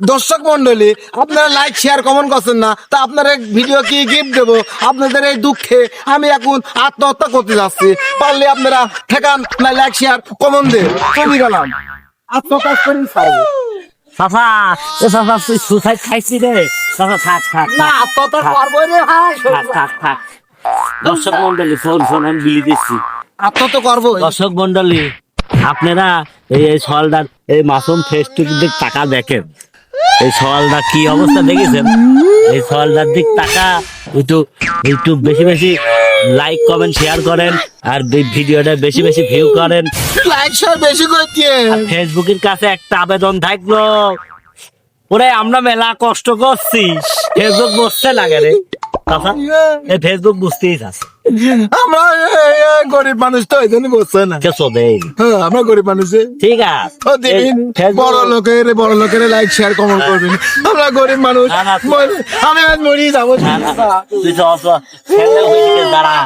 দর্শক মন্ডলী আপনারা লাইক শেয়ার কমেন্ট করছেন না তা আপনারা ভিডিও কি গিফট দেবো? আপনাদের এই দুঃখে আমি এখন আত্মহত্যা করতে যাচ্ছি। পারলে আপনারা ঠেকান না লাইক শেয়ার কমেন্ট দে। চলে গেলাম। আত্মকাজ করি ছাড়বো চাচা এ চাচা তুই সুসাইড খাইছি রে। চাচা থাক থাক না আত্মহত্যা করব রে ভাই। থাক থাক থাক। দর্শক মন্ডলী ফোন ফোন আমি বিলি দিচ্ছি। আত্মহত্যা করব দর্শক মন্ডলী আপনারা এই এই সওয়ালটার এই মাসুম ফেসটুক দিক টাকা দেখেন। এই সওয়ালটা কি অবস্থা দেখেছেন? এই সওয়ালটার দিক টাকা একটু একটু বেশি বেশি লাইক কমেন্ট শেয়ার করেন আর এই ভিডিওটা বেশি বেশি ভিউ করেন। লাইক শেয়ার বেশি করে দিয়ে। ফেসবুকের কাছে একটা আবেদন থাকল। ওরে আমরা মেলা কষ্ট করছি। ফেসবুক বসছে না রে। কথা এই ফেসবুক বুঝতেই চাস। আমরা এই- এই গরিব মানুষ তো এই জন্য বসছে না। কে দেই হ্যাঁ, আমরা গরিব মানুষ ঠিক আছে। বড় লোকের বড় লোকের লাইক শেয়ার কমেন্ট করবেন আমরা গরিব মানুষ। আমি আজ মরি যাব। তুই তো হয়ে দাঁড়া।